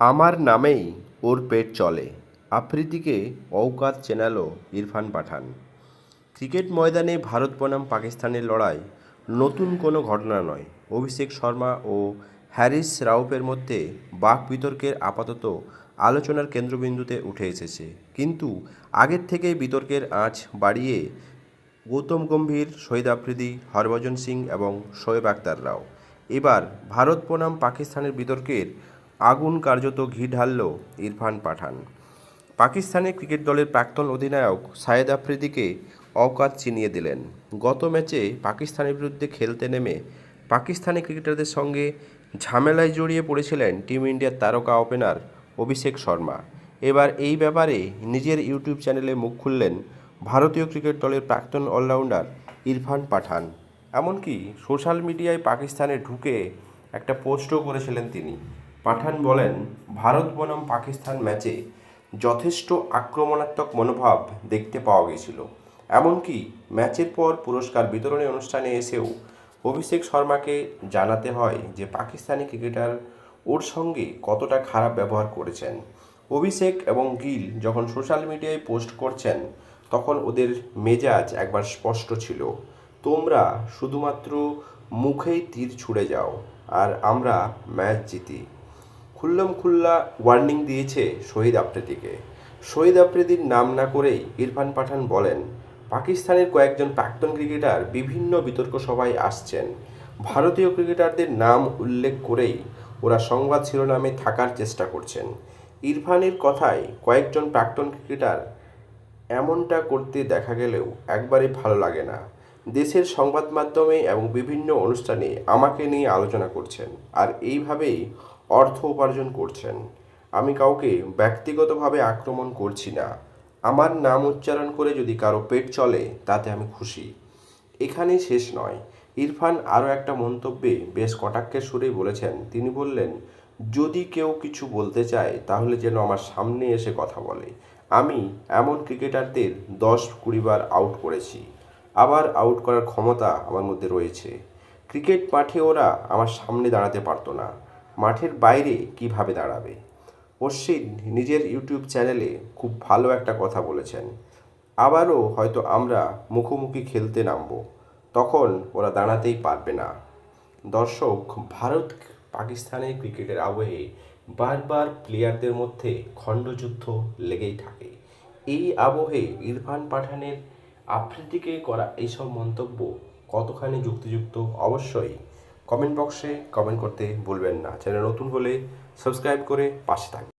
আমার নামেই ওর পেট চলে। আফ্রিদিকে অওকাত চেনালো ইরফান পাঠান। ক্রিকেট ময়দানে ভারত বনাম পাকিস্তানের লড়াই নতুন কোনো ঘটনা নয়। অভিষেক শর্মা ও হ্যারিস রাউপের মধ্যে বাক বিতর্কের আপাতত আলোচনার কেন্দ্রবিন্দুতে উঠে এসেছে। কিন্তু আগের থেকেই বিতর্কের আঁচ বাড়িয়ে গৌতম গম্ভীর, শহীদ আফ্রিদি, হরভজন সিং এবং শোয়েব আক্তাররাও এবার ভারত বনাম পাকিস্তানের বিতর্কের আগুন কার্যত ঘি ঢালল ইরফান পাঠান। পাকিস্তানের ক্রিকেট দলের প্রাক্তন অধিনায়ক সায়েদ আফ্রিদিকে অকাত চিনিয়ে দিলেন। গত ম্যাচে পাকিস্তানের বিরুদ্ধে খেলতে নেমে পাকিস্তানি ক্রিকেটারদের সঙ্গে ঝামেলায় জড়িয়ে পড়েছিলেন টিম ইন্ডিয়ার তারকা ওপেনার অভিষেক শর্মা। এবার এই ব্যাপারে নিজের ইউটিউব চ্যানেলে মুখ খুললেন ভারতীয় ক্রিকেট দলের প্রাক্তন অলরাউন্ডার ইরফান পাঠান। এমনকি সোশ্যাল মিডিয়ায় পাকিস্তানে ঢুকে একটা পোস্টও করেছিলেন তিনি। পাঠান বলেন, ভারত বনাম পাকিস্তান ম্যাচে যথেষ্ট আক্রমণাত্মক মনোভাব দেখতে পাওয়া গেছিল। এমনকি ম্যাচের পর পুরস্কার বিতরণী অনুষ্ঠানে এসেও অভিষেক শর্মাকে জানাতে হয় যে পাকিস্তানি ক্রিকেটার ওর সঙ্গে কতটা খারাপ ব্যবহার করেছেন। অভিষেক এবং গিল যখন সোশ্যাল মিডিয়ায় পোস্ট করছেন, তখন ওদের মেজাজ একবার স্পষ্ট ছিল। তোমরা শুধুমাত্র মুখেই তীর ছুঁড়ে যাও, আর আমরা ম্যাচ জিতি। খুল্লম খুল্লা ওয়ার্নিং দিয়েছে শহীদ আফ্রিদিকে। শহীদ আফ্রিদির নাম না করেই ইরফান পাঠান বলেন, পাকিস্তানের কয়েকজন প্রাক্তন ক্রিকেটার বিভিন্ন বিতর্ক সভায় আসছেন। ভারতীয় ক্রিকেটারদের নাম উল্লেখ করেই ওরা সংবাদ শিরোনামে থাকার চেষ্টা করছেন। ইরফানের কথায় কয়েকজন প্রাক্তন ক্রিকেটার এমনটা করতে দেখা গেলেও একবারে ভালো লাগে না। দেশের সংবাদ মাধ্যমে এবং বিভিন্ন অনুষ্ঠানে আমাকে নিয়ে আলোচনা করছেন। আর এইভাবেই অর্থ উপার্জন করছেন। আমি কাউকে ব্যক্তিগতভাবে আক্রমণ করছি না। আমার নাম উচ্চারণ করে যদি কারও পেট চলে, তাতে আমি খুশি। এখানেই শেষ নয়। ইরফান আরও একটা মন্তব্যে বেশ কটাক্ষের সুরেই বলেছেন, তিনি বললেন, যদি কেউ কিছু বলতে চায়, তাহলে যেন আমার সামনে এসে কথা বলে। আমি এমন ক্রিকেটারদের দশ কুড়িবার আউট করেছি। আবার আউট করার ক্ষমতা আমার মধ্যে রয়েছে। ক্রিকেট মাঠে ওরা আমার সামনে দাঁড়াতে পারতো না। মাঠের বাইরে কীভাবে দাঁড়াবে? অশ্বিন নিজের ইউটিউব চ্যানেলে খুব ভালো একটা কথা বলেছেন। আবারও হয়তো আমরা মুখোমুখি খেলতে নামবো, তখন ওরা দাঁড়াতেই পারবে না। দর্শক, ভারত পাকিস্তানের ক্রিকেটের আবহে বারবার প্লেয়ারদের মধ্যে খণ্ডযুদ্ধ লেগেই থাকে। এই আবহে ইরফান পাঠানের আফ্রিদিকে করা এইসব মন্তব্য কতখানি যুক্তিযুক্ত? অবশ্যই কমেন্ট বক্সে কমেন্ট করতে ভুলবেন না। চ্যানেল নতুন হলে সাবস্ক্রাইব করে পাশে থাকবেন।